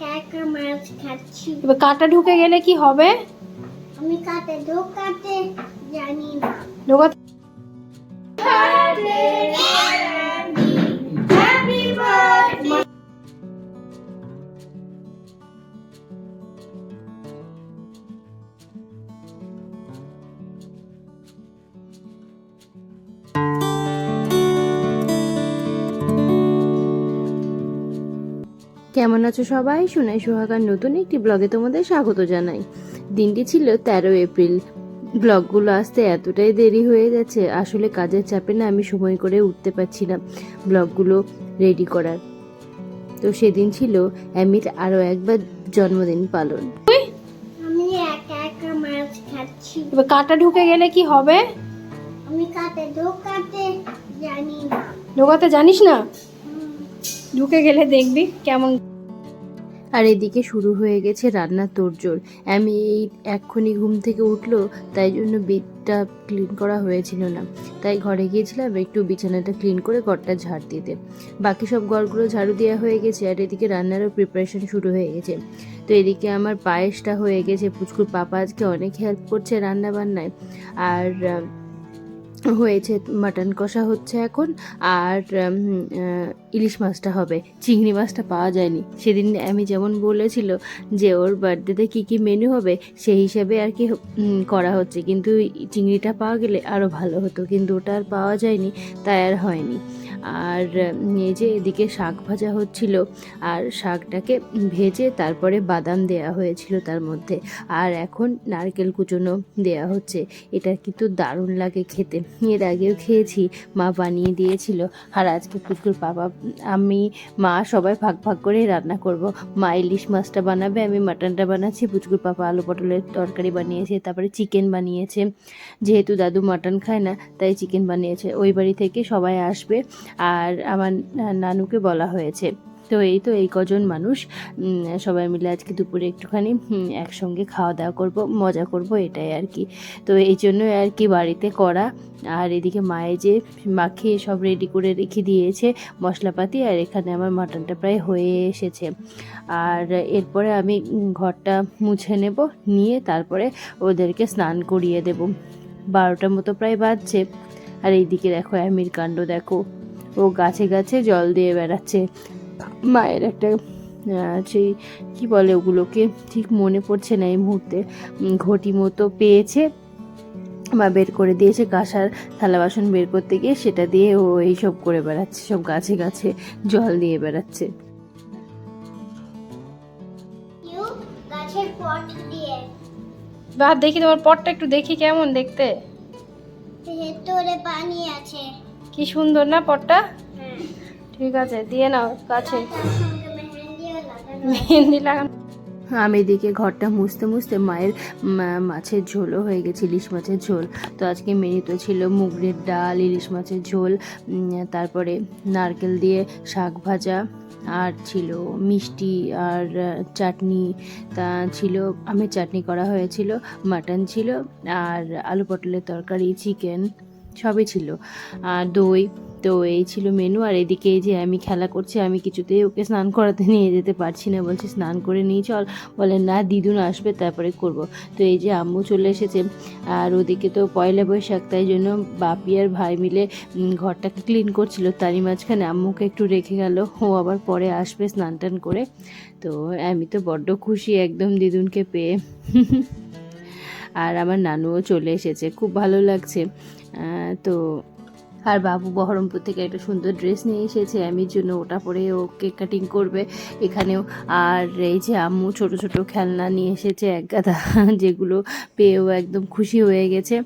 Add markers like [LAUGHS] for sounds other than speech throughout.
একা একা মাছ খাচ্ছি এবার কাটা ঢুকে গেলে কি হবে? আমি কাতে ঢোকাতে জানি না। ঢোকাতে কেমন আছো সবাই? সোনাই সোহাগার নতুন একটি ব্লগে তোমাদের স্বাগত জানাই। দিনটি ছিল তেরো এপ্রিল। ব্লগগুলো আসতে এতটাই দেরি হয়ে গেছে আসলে কাজের চাপে না আমি সময় করে উঠতে পারছি না ব্লগগুলো রেডি করার। তো সেদিন ছিল অ্যামির আরও একবার জন্মদিন পালন। আমি একা একা মাছ খাচ্ছি। এবার কাটা ঢুকে গেলে কি হবে? আমি কাতে ঢোকাতে জানি না। ঢোকাতে জানিস না? ঢুকে গেলে দেখবি কেমন আর এদিকে শুরু হয়ে গেছে রান্নার তোড়জোড়। আমি এই এক্ষুনি ঘুম থেকে উঠল, তাই জন্য বেডটা ক্লিন করা হয়েছিল না। তাই ঘরে গিয়েছিলাম একটু বিছানাটা ক্লিন করে ঘরটা ঝাড় দিতে। বাকি সব ঘরগুলো ঝাড়ু দেওয়া হয়ে গেছে আর এদিকে রান্নারও প্রিপারেশন শুরু হয়ে গেছে। তো এদিকে আমার পায়েসটা হয়ে গেছে। পুচকুর পাপা আজকে অনেক হেল্প করছে রান্না বান্নায় আর হয়েছে মাটন কষা হচ্ছে এখন, আর ইলিশ মাছটা হবে। চিংড়ি মাছটা পাওয়া যায়নি। সেদিন আমি যেমন বলেছিল যে, ওর বার্থডেতে কী কী মেনু হবে, সেই হিসাবে আর কি করা হচ্ছে। কিন্তু চিংড়িটা পাওয়া গেলে আরও ভালো হতো। কিন্তু ওটা আর পাওয়া যায়নি, তাই আর হয়নি। আর এই যে এদিকে শাক ভাজা হচ্ছিল আর শাকটাকে ভেজে তারপরে বাদাম দেয়া হয়েছিল তার মধ্যে। আর এখন নারকেল কুচনো দেয়া হচ্ছে। এটা কিন্তু দারুণ লাগে খেতে। এর আগেও খেয়েছি, মা বানিয়ে দিয়েছিল। আর আজকে পুকুর বাবা আমি, মা সবাই ভাগ ভাগ করে রান্না করব। মা ইলিশ মাছটা বানাবে, আমি মাটনটা বানাচ্ছি, পুচকুর পাপা আলু পটলের তরকারি বানিয়েছে, তারপরে চিকেন বানিয়েছে। যেহেতু দাদু মাটন খায় না, তাই চিকেন বানিয়েছে। ওই বাড়ি থেকে সবাই আসবে। আর আমার নানুকে বলা হয়েছে। তো এই তো এই কজন মানুষ সবাই মিলে আজকে দুপুরে একটুখানি একসঙ্গে খাওয়া দাওয়া করব, মজা করব, এটাই আর কি। তো এই জন্যই আর কি বাড়িতে করা আর এদিকে মায়ে যে মাখিয়ে সব রেডি করে রেখে দিয়েছে মশলাপাতি, আর এখানে আমার মাটনটা প্রায় হয়ে এসেছে। আর এরপরে আমি ঘরটা মুছে নেব, নিয়ে তারপরে ওদেরকে স্নান করিয়ে দেব। বারোটার মতো প্রায় বাজছে। আর এইদিকে দেখো অ্যামির কাণ্ড, দেখো। ও গাছে গাছে জল দিয়ে বেড়াচ্ছে। মায়ের একটা সেই কী বলে ওগুলোকে? ঠিক মনে পড়ছে না এই মুহূর্তে। ঘটি মতো পেয়েছে মা বের করে দিয়েছে কাঁসার থালা বাসন বের করতে গিয়ে সেটা দিয়ে ও এইসব করে বেড়াচ্ছে সব গাছে গাছে জল দিয়ে বেড়াচ্ছে। বা দেখি তোমার পটটা একটু দেখি কেমন দেখতে। ভেতরে পানি আছে। কি সুন্দর না পটটা? হ্যাঁ ঠিক আছে দিয়ে নাও কাছে লাগানো মেহেন্দি লাগানো। আমি এদিকে ঘরটা মুছতে মুছতে মায়ের মাছের ঝোলও হয়ে গেছে ইলিশ মাছের ঝোল। তো আজকে মেনুতে ছিল মুগের ডাল ইলিশ মাছের ঝোল তারপরে নারকেল দিয়ে শাক ভাজা আর ছিল মিষ্টি আর চাটনি। তা ছিল আমের চাটনি করা হয়েছিল মাটন ছিল আর আলু পটলের তরকারি চিকেন। সবই ছিল। আর দই, তো এই ছিল মেনু আর এদিকে যে আমি খেলা করছি, আমি কিছুতেই ওকে স্নান করাতে নিয়ে যেতে পারছি না। বলছি, স্নান করে নিয়ে চল। বলে, না, দিদুন আসবে, তারপরে করব। তো এই যে আম্মু চলে এসেছে। আর ওদিকে তো পয়লা বৈশাখ, তাই জন্য বাপি আর ভাই মিলে ঘরটাকে ক্লিন করছিল। তারই মাঝখানে আম্মুকে একটু রেখে গেল। ও আবার পরে আসবে স্নান টান করে। তো আমি তো বড্ড খুশি একদম দিদুনকে পেয়ে। আর আমার নানুও চলে এসেছে। খুব ভালো লাগছে। তো আর বাবু বহরমপুর থেকে একটা সুন্দর ড্রেস নিয়ে এসেছে আমির জন্য ওটা পরে ও কেক কাটিং করবে এখানেও। আর এই যে আম্মু ছোট ছোট খেলনা নিয়ে এসেছে এক গাদা, যেগুলো পেয়েও একদম খুশি হয়ে গেছে।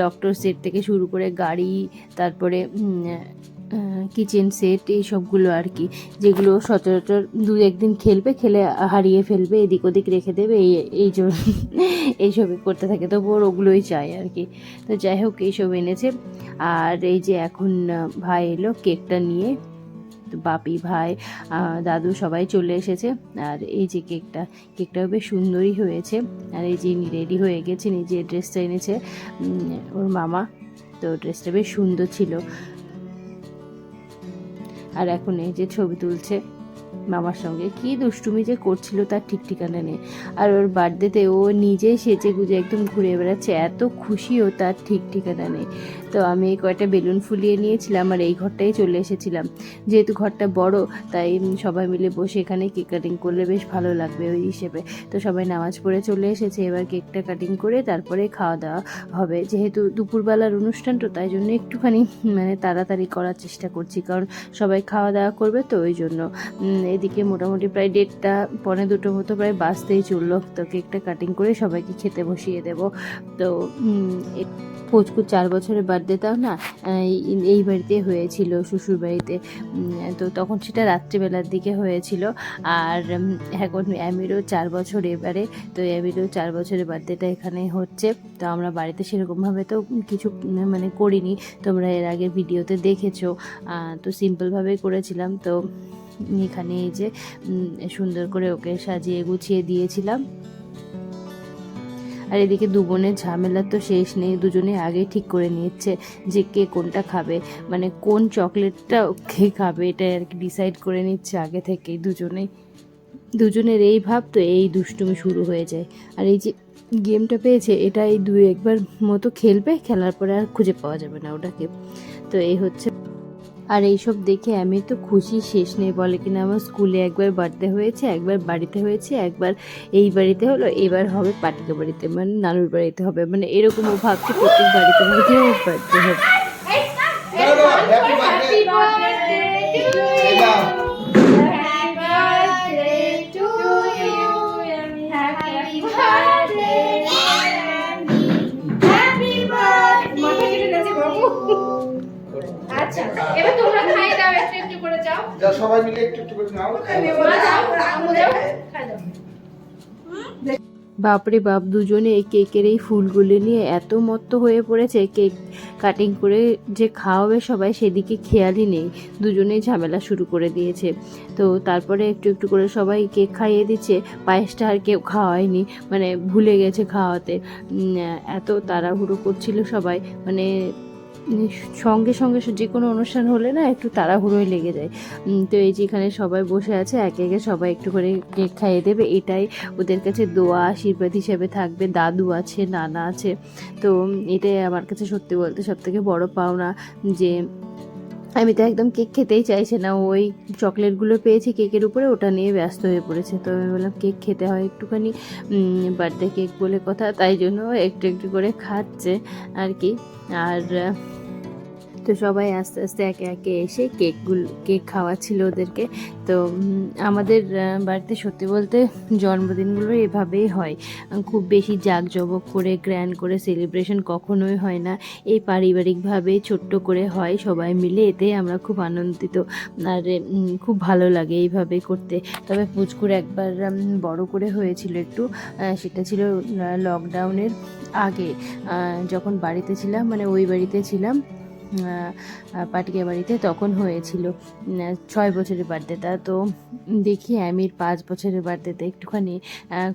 ডক্টর সেট থেকে শুরু করে গাড়ি, তারপরে কিচেন সেট এই সবগুলো আর কি, যেগুলো সচরাচর দু একদিন খেলবে, খেলে হারিয়ে ফেলবে, এদিক ওদিক রেখে দেবে, এই এই জন্য এইসবই করতে থাকে, তবু ওর ওগুলোই চাই আর কি। তো যাই হোক এইসব এনেছে। আর এই যে এখন ভাই এলো কেকটা নিয়ে, তো বাপি ভাই দাদু সবাই চলে এসেছে। আর এই যে কেকটা, কেকটাও বেশ সুন্দরই হয়েছে। আর এই যে রেডি হয়ে গেছে নিজে ড্রেসটা এনেছে ওর মামা, তো ড্রেসটা বেশ সুন্দর ছিল। আর এখন এই যে ছবি তুলছে মামার সঙ্গে, কি দুষ্টুমি যে করছিল তার ঠিক ঠিকানা নেই। আর ওর বার্থডেতে ও নিজেই সেচে গুজে একদম ঘুরে বেড়াচ্ছে, এত খুশিও তার ঠিক ঠিকানা নেই। তো আমি কয়েকটা বেলুন ফুলিয়ে নিয়েছিলাম আর এই ঘরটাই চলে এসেছিলাম। যেহেতু ঘরটা বড়, তাই সবাই মিলে বসে এখানে কেক কাটিং করলে বেশ ভালো লাগবে ওই হিসেবে। তো সবাই নামাজ পড়ে চলে এসেছে, এবার কেকটা কাটিং করে তারপরে খাওয়া দাওয়া হবে। যেহেতু দুপুরবেলার অনুষ্ঠান তো, তাই জন্য একটুখানি মানে তাড়াতাড়ি করার চেষ্টা করছি, কারণ সবাই খাওয়া দাওয়া করবে তো ওই জন্য। এদিকে মোটামুটি প্রায় দেড়টা পনেরো দুটো মতো প্রায় বাজতেই চলল। তো কেকটা কাটিং করে সবাইকে খেতে বসিয়ে দেব। তো পুচকুর চার বছরের বার্থডেটাও না এই- বাড়িতে হয়েছিল, শ্বশুর বাড়িতে। তো তখন সেটা রাত্রিবেলার দিকে হয়েছিল। আর এখন অ্যামিরও চার বছর এবারে, তো অ্যামিরও চার বছরের বার্থডেটা এখানে হচ্ছে। তো আমরা বাড়িতে সেরকমভাবে তো কিছু মানে করিনি। তোমরা এর আগে ভিডিওতে দেখেছ। তো সিম্পলভাবেই করেছিলাম। তো এখানে এই যে সুন্দর করে ওকে সাজিয়ে গুছিয়ে দিয়েছিলাম। আর এদিকে দু বোনের ঝামেলার তো শেষ নেই দুজনে আগে ঠিক করে নিচ্ছে যে কে কোনটা খাবে। মানে কোন চকলেটটা কে খাবে এটা আর কি ডিসাইড করে নিচ্ছে আগে থেকেই দুজনেই। দুজনের এই ভাব তো এই দুষ্টুমি শুরু হয়ে যায়। আর এই যে গেমটা পেয়েছে, এটা এই দু একবার মতো খেলবে, খেলার পরে আর খুঁজে পাওয়া যাবে না ওটাকে। তো এই হচ্ছে আর এইসব দেখে আমি তো খুশি, শেষ নেই বলে কিনা। আমার স্কুলে একবার বার্থডে হয়েছে, একবার বাড়িতে হয়েছে, একবার এই বাড়িতে হলো, এবার হবে পাটিকা বাড়িতে মানে নানুর বাড়িতে হবে। মানে এরকম ও ভাবছে প্রত্যেক বাড়িতে বাড়িতে বার্থডে হবে। এবার তোমরা খাই দাও একটু একটু করে যাও। যা সবাই মিলে একটু একটু করে নাও। যাও খাই দাও। বাপরে বাপ দুজনে এই কেকের এই ফুলগুলো নিয়ে এত মত্ত হয়ে পড়েছে কেক কাটিং করে যে খাওয়াবে সবাই সেদিকে খেয়ালই নেই। দুজনেই ঝামেলা শুরু করে দিয়েছে। তো তারপরে একটু একটু করে সবাই কেক খাইয়ে দিচ্ছে। পায়েসটা আর কেউ খাওয়ায়নি মানে ভুলে গেছে খাওয়াতে। এত তাড়াহুড়ো করছিল সবাই। মানে সঙ্গে সঙ্গে যে কোনো অনুষ্ঠান হলে না একটু তাড়াহুড়োই লেগে যায়। তো এই যে এখানে সবাই বসে আছে, একে একে সবাই একটু করে কেক খাইয়ে দেবে। এটাই ওদের কাছে দোয়া, আশীর্বাদ হিসেবে থাকবে। দাদু আছে, নানা আছে। তো এটাই আমার কাছে সত্যি বলতে সব থেকে বড় পাওনা যে আমি তো একদম কেক খেতেই চাইছে না। ওই চকলেটগুলো পেয়েছি কেকের উপরে, ওটা নিয়ে ব্যস্ত হয়ে পড়েছে। তো আমি বললাম, কেক খেতে হয় একটুখানি বার্থডে কেক বলে কথা। তাই জন্য একটু একটু করে খাচ্ছে আর কি। আর তো সবাই আস্তে আস্তে একে একে এসে কেকগুলো, কেক খাওয়াচ্ছিল ওদেরকে। তো আমাদের বাড়িতে সত্যি বলতে জন্মদিনগুলো এভাবেই হয়। খুব বেশি জাঁকজমক করে, গ্র্যান্ড করে সেলিব্রেশন কখনোই হয় না। এই পারিবারিকভাবে ছোট্ট করে হয় সবাই মিলে, এতে আমরা খুব আনন্দিত। আর খুব ভালো লাগে এইভাবে করতে। তবে পুচকুর একবার বড় করে হয়েছিল একটু সেটা ছিল লকডাউনের আগে। যখন বাড়িতে ছিলাম মানে ওই বাড়িতে ছিলাম পাটিকা বাড়িতে তখন হয়েছিল। ছয় বছরের বার্থডেটা তো দেখি আমির পাঁচ বছরের বার্থডেতে একটুখানি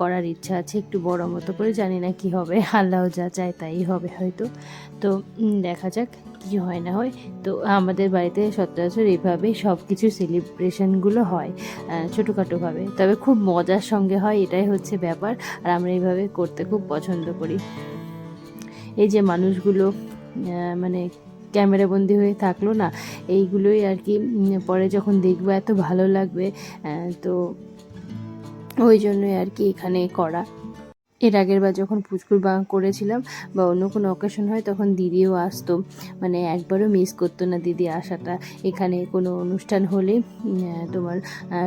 করার ইচ্ছা আছে, একটু বড় মতো করে। জানি না কি হবে, আল্লাহ যা চায় তাই হবে হয়তো। তো দেখা যাক কি হয় না হয়। তো আমাদের বাড়িতে সচরাচর এইভাবেই সব কিছু সেলিব্রেশনগুলো হয় ছোটোখাটোভাবে তবে খুব মজার সঙ্গে হয়, এটাই হচ্ছে ব্যাপার। আর আমরা এইভাবে করতে খুব পছন্দ করি। এই যে মানুষগুলো মানে ক্যামেরাবন্দি হয়ে থাকল না। এইগুলোই আর কি পরে যখন দেখব এত ভালো লাগবে তো ওই জন্যই আর কি এখানে করা। এর আগের বার যখন পুচকুর বাং করেছিলাম বা অন্য কোনো অকেশন হয়, তখন দিদিও আসতো। মানে একবারও মিস করতো না দিদি আসাটা। এখানে কোনো অনুষ্ঠান হলে তোমার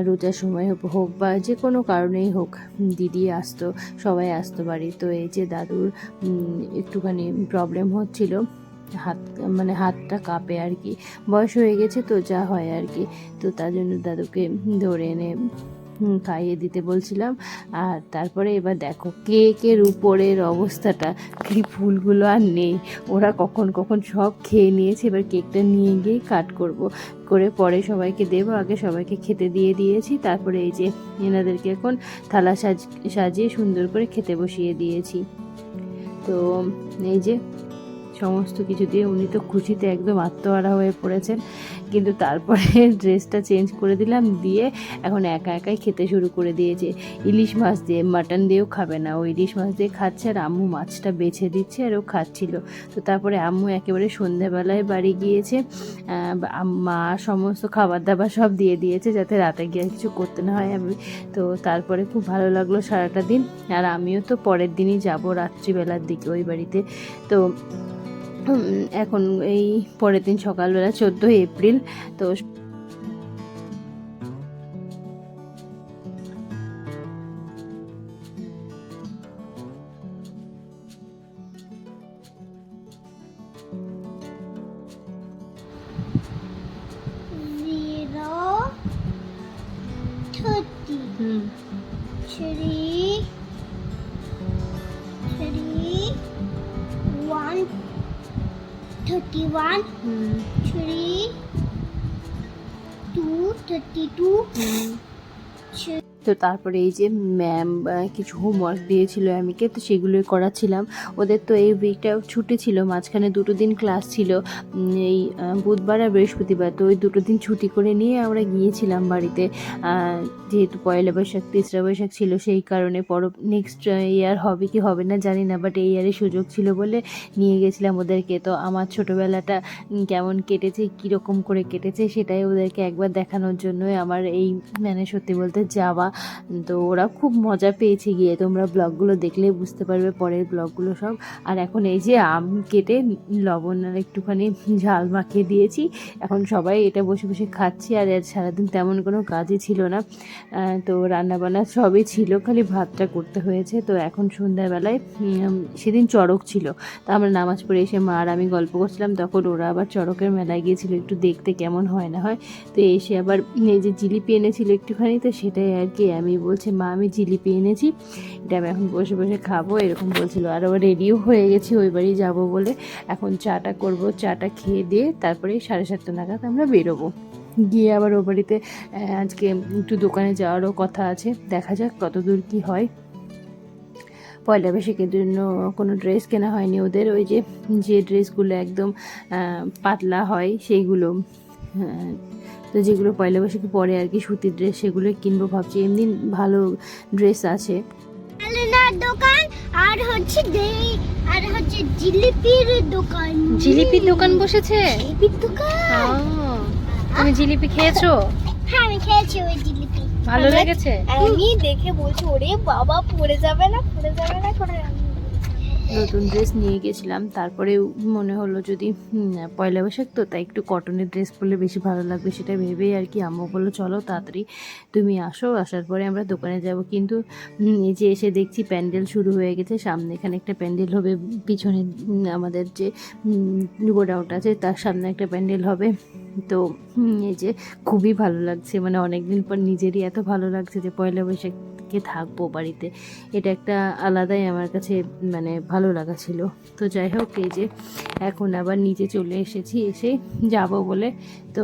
রোজার সময় হোক- হোক বা যে কোনো কারণেই হোক, দিদি আসতো, সবাই আসতো বাড়ি তো এই যে দাদুর একটুখানি প্রবলেম হচ্ছিল। হাত মানে হাতটা কাঁপে আর কি। বয়স হয়ে গেছে তো যা হয় আর কি। তো তার জন্য দাদুকে ধরে এনে খাইয়ে দিতে বলছিলাম। আর তারপরে এবার দেখো কেকের উপরের অবস্থাটা, কি ফুলগুলো আর নেই। ওরা কখন কখন সব খেয়ে নিয়েছে, এবার কেকটা নিয়ে গিয়ে কাট করব। করে পরে সবাইকে দেবো, আগে সবাইকে খেতে দিয়ে দিয়েছি। তারপরে এই যে এনাদেরকে এখন থালা সাজ, সাজিয়ে সুন্দর করে খেতে বসিয়ে দিয়েছি। তো এই যে সমস্ত কিছু দিয়ে উনি তো খুশিতে একদম আত্মহারা হয়ে পড়েছেন। কিন্তু তারপরে [LAUGHS] ড্রেসটা চেঞ্জ করে দিলাম, দিয়ে এখন একা একাই খেতে শুরু করে দিয়েছে। ইলিশ মাছ দিয়ে মাটন দিয়েও খাবে না। ও ইলিশ মাছ দিয়ে খাচ্ছে আর আম্মু মাছটা বেছে দিচ্ছে আর ও খাচ্ছিল। তো তারপরে আম্মু একেবারে সন্ধ্যাবেলায় বাড়ি গিয়েছে। মা সমস্ত খাবার দাবার সব দিয়ে দিয়েছে যাতে রাতে গিয়ে কিছু করতে না হয় আমি। তো তারপরে খুব ভালো লাগল সারাটা দিন। আর আমিও তো পরের দিনই যাব রাত্রিবেলার দিকে ওই বাড়িতে। তো এখন এই পরের দিন সকালবেলা চোদ্দোই এপ্রিল তো thirty-one, three, two, thirty-two, three. তো তারপরে এই যে ম্যাম কিছু হোমওয়ার্ক দিয়েছিল আমিকে তো সেগুলোই করাচ্ছিলাম। ওদের তো এই উইকটা ছুটি ছিল, মাঝখানে দুটো দিন ক্লাস ছিল এই বুধবার আর বৃহস্পতিবার। তো ওই দুটো দিন ছুটি করে নিয়ে আমরা গিয়েছিলাম বাড়িতে। যেহেতু পয়লা বৈশাখ, তেসরা বৈশাখ ছিল, সেই কারণে পর নেক্সট ইয়ার হবে কি হবে না জানি না বাট এই ইয়ারে সুযোগ ছিল বলে নিয়ে গেছিলাম ওদেরকে। তো আমার ছোটোবেলাটা কেমন কেটেছে, কীরকম করে কেটেছে, সেটাই ওদেরকে একবার দেখানোর জন্যই আমার এই মানে সত্যি বলতে যাওয়া। তো ওরা খুব মজা পেয়েছে গিয়ে। তোমরা ব্লগগুলো দেখলে বুঝতে পারবে পরের ব্লগগুলো সব। আর এখন এই যে আম কেটে লবণ আর একটুখানি ঝাল মাখিয়ে দিয়েছি। এখন সবাই এটা বসে বসে খাচ্ছি আর সারাদিন তেমন কোনো কাজই ছিল না। তো রান্নাবান্না সবই ছিল, খালি ভাতটা করতে হয়েছে। তো এখন সন্ধ্যাবেলায় সেদিন চড়ক ছিল। তা আমরা নামাজ পড়ে এসে মা আর আমি গল্প করছিলাম। তখন ওরা আবার চড়কের মেলায় গিয়েছিল একটু দেখতে কেমন হয় না হয়। তো এসে আবার এই যে জিলিপি এনেছিল একটুখানি, তো সেটাই আর কি আমি বলছি মা আমি জিলিপি এনেছি এটা আমি এখন বসে বসে খাব। এরকম বলছিল। আর আবার রেডিও হয়ে গেছি ওই বাড়ি যাব বলে। এখন চাটা করব চাটা খেয়ে দিয়ে তারপরে সাড়ে সাতটা নাগাদ আমরা বেরোবো। গিয়ে আবার ও বাড়িতে আজকে একটু দোকানে যাওয়ারও কথা আছে। দেখা যাক কত দূর কী হয়। পয়লা বৈশাখের জন্য কোনো ড্রেস কেনা হয়নি ওদের। ওই যে যে ড্রেসগুলো একদম পাতলা হয় সেইগুলো হ্যাঁ, তো যেগুলো পয়লা বৈশাখে পরে আর কি সুতির ড্রেস সেগুলো কিনবো ভাবছি। এমনি ভালো ড্রেস আছে। দোকান আর হচ্ছে আর হচ্ছে জিলিপির দোকান। জিলিপির দোকান বসেছে? জিলিপির দোকান। তুমি জিলিপি খেয়েছো? হ্যাঁ আমি খেয়েছি ওই জিলিপি। ভালো লেগেছে? আমি দেখে বলছি ওরে বাবা পড়ে যাবে না পড়ে যাবে না করে নতুন ড্রেস নিয়ে গেছিলাম। তারপরে মনে হলো যদি পয়লা বৈশাখ তো, তাই একটু কটনের ড্রেস পরলে বেশি ভালো লাগবে সেটা ভেবেই আর কি আম্মু বলল, চলো তাড়াতাড়ি তুমি আসো, আসার পরে আমরা দোকানে যাব। কিন্তু এই যে এসে দেখছি প্যান্ডেল শুরু হয়ে গেছে, সামনে এখানে একটা প্যান্ডেল হবে, পিছনে আমাদের যে গোডাউট আছে, তার সামনে একটা প্যান্ডেল হবে। তো এই যে খুবই ভালো লাগছে মানে অনেকদিন পর নিজেরই এত ভালো লাগছে যে পয়লা বৈশাখকে থাকব বাড়িতে। এটা একটা আলাদাই আমার কাছে মানে ভালো লাগা ছিল। তো যাই হোক, এই যে এখন আবার নিচে চলে এসেছি, এসে যাব বলে। তো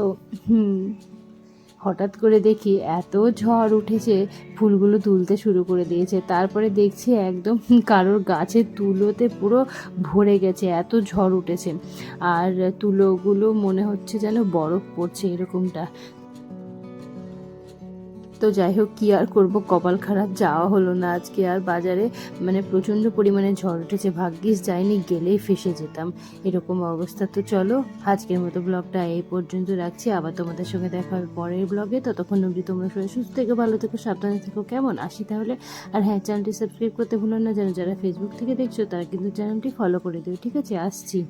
হঠাৎ করে দেখি এত ঝড় উঠেছে, ফুলগুলো তুলতে শুরু করে দিয়েছে। তারপরে দেখছি একদম কারোর গাছের তুলোতে পুরো ভরে গেছে, এত ঝড় উঠেছে। আর তুলোগুলো মনে হচ্ছে যেন বরফ পড়ছে এরকমটা। তো যাই হোক, কী আর করব? কপাল খারাপ, যাওয়া হলো না আজকে। আর বাজারে মানে প্রচণ্ড পরিমাণে ঝড় উঠেছে, ভাগ্যিস যাইনি, গেলেই ফেসে যেতাম। এরকম অবস্থা। তো চলো, আজকের মতো ব্লগটা এই পর্যন্ত রাখছি। আবার তোমাদের সঙ্গে দেখা হবে পরের ব্লগে। ততক্ষণ অবধি তোমরা সবাই সুস্থ থেকো, ভালো থেকো, সাবধানে থেকো। কেমন? আসি তাহলে। আর হ্যাঁ চ্যানেলটি সাবস্ক্রাইব করতে ভুলো না। যেন যারা ফেসবুক থেকে দেখছ, তারা কিন্তু চ্যানেলটি ফলো করে দিও। ঠিক আছে, আসছি।